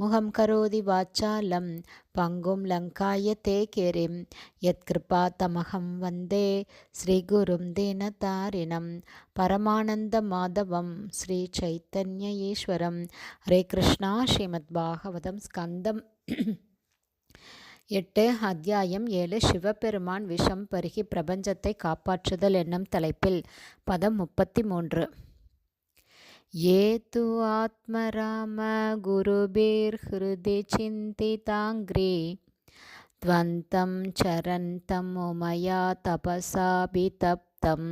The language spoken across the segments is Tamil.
முகம் கரோதி வாச்சாலம் பங்கும் லங்காய தே கேரிம் யத்கிருபா தமகம் வந்தே ஸ்ரீகுரும் தீனதாரிணம் பரமானந்த மாதவம் ஸ்ரீ சைத்தன்ய ஈஸ்வரம். ஹரே கிருஷ்ணா ஸ்ரீமத் பாகவதம் ஸ்கந்தம். எட்டு அத்தியாயம் ஏழு சிவபெருமான் விஷம் பருகி பிரபஞ்சத்தை காப்பாற்றுதல் என்னும் தலைப்பில். பதம் முப்பத்தி மூன்று. ये तु आत्मरामगुरुभिर्हृदि चिन्तिताङ्घ्रि त्वन्तं चरन्तं मया तपसाभितप्तं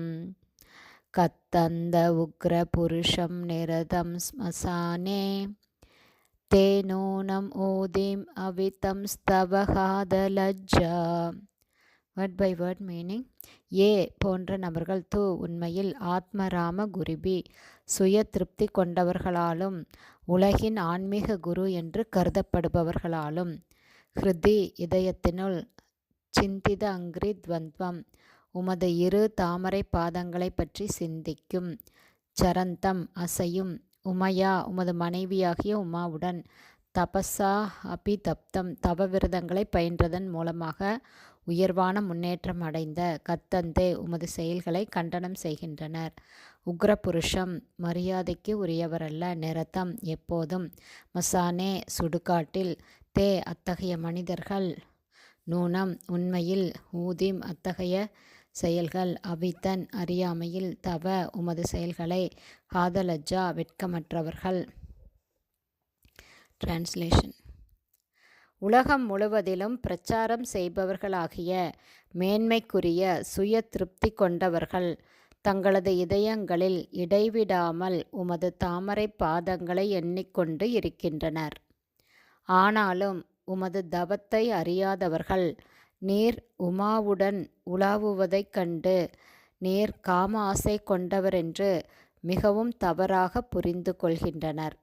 कत्तन्द उग्रपुरुषं निरतं श्मशाने ते नूनम् ऊदिम् अवितं स्तवहादलज्जा வேர்ட் பை வேர்ட் மீனிங் ஏ போன்ற நபர்கள் தூ உண்மையில் ஆத்மராம குருபி சுய திருப்தி கொண்டவர்களாலும் உலகின் ஆன்மீக குரு என்று கருதப்படுபவர்களாலும். ஹிருதி இதயத்தினுள் சிந்தித அங்கிரி துவந்த்வம் உமது இரு தாமரை பாதங்களை பற்றி சிந்திக்கும். சரந்தம் அசையும் உமையா உமது மனைவியாகிய உமாவுடன் தபஸா அபிதப்தம் தவ விரதங்களை பயின்றதன் மூலமாக உயர்வான முன்னேற்றம் அடைந்த கத்தந்தே உமது செயல்களை கண்டனம் செய்கின்றனர். உக்ரபுருஷம் மரியாதைக்கு உரியவரல்ல நிறத்தம் எப்போதும். மசானே சுடுகாட்டில் தே அத்தகைய மனிதர்கள். நூனம் உண்மையில் ஊதிம் அத்தகைய செயல்கள். அவித்தன் அறியாமையில் தவ உமது செயல்களை காதலஜா வெட்கமற்றவர்கள். டிரான்ஸ்லேஷன் உலகம் முழுவதிலும் பிரச்சாரம் செய்பவர்களாகிய மேன்மைக்குரிய சுய திருப்தி கொண்டவர்கள். தங்களது இதயங்களில் இடைவிடாமல் உமது தாமரை பாதங்களை எண்ணிக்கொண்டு இருக்கின்றனர். ஆனாலும் உமது தவத்தை அறியாதவர்கள் நீர் உமாவுடன் உலாவுவதைக் கண்டு நீர் காம ஆசை கொண்டவரென்று மிகவும் தவறாக புரிந்து கொள்கின்றனர்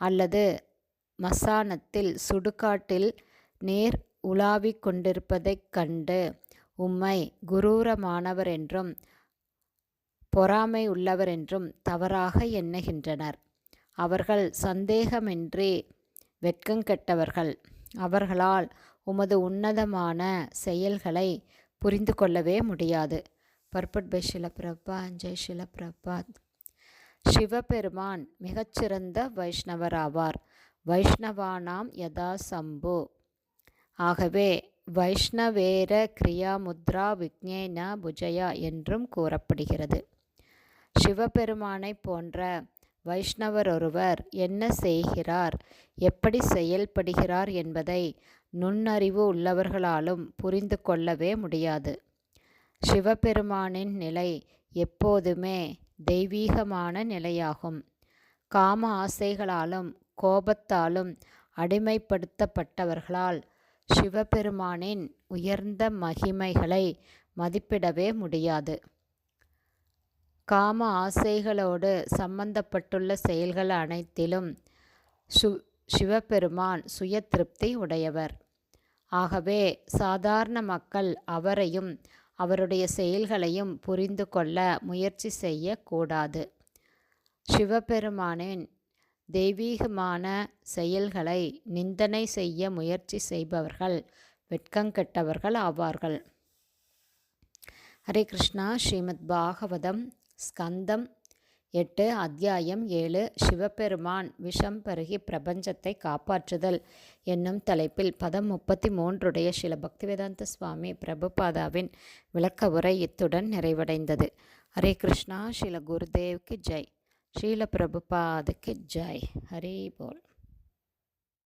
அல்லது மசானத்தில் சுடுகாட்டில் நேர் உலாவிக் கொண்டிருப்பதைக் கண்டு உம்மை குரூரமானவர் என்றும் பொறாமை உள்ளவர் என்றும் தவறாக எண்ணுகின்றனர். அவர்கள் சந்தேகமின்றி வெட்கங்கெட்டவர்கள் அவர்களால் உமது உன்னதமான செயல்களை புரிந்து கொள்ளவே முடியாது பர்பட் பை ஷிலப்ரப்பா ஜெய் ஷிலப்பிரபாத் சிவபெருமான் மிகச்சிறந்த வைஷ்ணவர் ஆவார் வைஷ்ணவானாம் யதா சம்பு. ஆகவே வைஷ்ணவேர கிரியா முத்ரா விக்னேன புஜயா என்றும் கூறப்படுகிறது. சிவபெருமானை போன்ற வைஷ்ணவர் ஒருவர் என்ன செய்கிறார் எப்படி செயல்படுகிறார் என்பதை நுண்ணறிவு உள்ளவர்களாலும் புரிந்து கொள்ளவே முடியாது. சிவபெருமானின் நிலை எப்போதுமே தெய்வீகமான நிலையாகும். காம ஆசைகளாலும் கோபத்தாலும் அடிமைப்படுத்தப்பட்டவர்களால் சிவபெருமானின் உயர்ந்த மகிமைகளை மதிப்பிடவே முடியாது. காம ஆசைகளோடு சம்பந்தப்பட்டுள்ள செயல்கள் அனைத்திலும் சு சிவபெருமான் சுய திருப்தி உடையவர். ஆகவே சாதாரண மக்கள் அவரையும் அவருடைய செயல்களையும் புரிந்து கொள்ள முயற்சி செய்யக்கூடாது. சிவபெருமானின் தெய்வீகமான செயல்களை நிந்தனை செய்ய முயற்சி செய்பவர்கள் வெட்கங்கெட்டவர்கள் ஆவார்கள். ஹரே கிருஷ்ணா. ஸ்ரீமத் பாகவதம் ஸ்கந்தம் எட்டு அத்தியாயம் ஏழு. சிவபெருமான் விஷம் பருகி பிரபஞ்சத்தை காப்பாற்றுதல் என்னும் தலைப்பில் பதம் முப்பத்தி மூன்றுடைய சில பக்திவேதாந்த சுவாமி பிரபுபாதாவின் விளக்க உரை இத்துடன் நிறைவடைந்தது. ஹரே கிருஷ்ணா. ஸ்ரீல குருதேவ்க்கு ஜெய். ஸ்ரீல பிரபுபாதுக்கு ஜாய் ஹரி போல்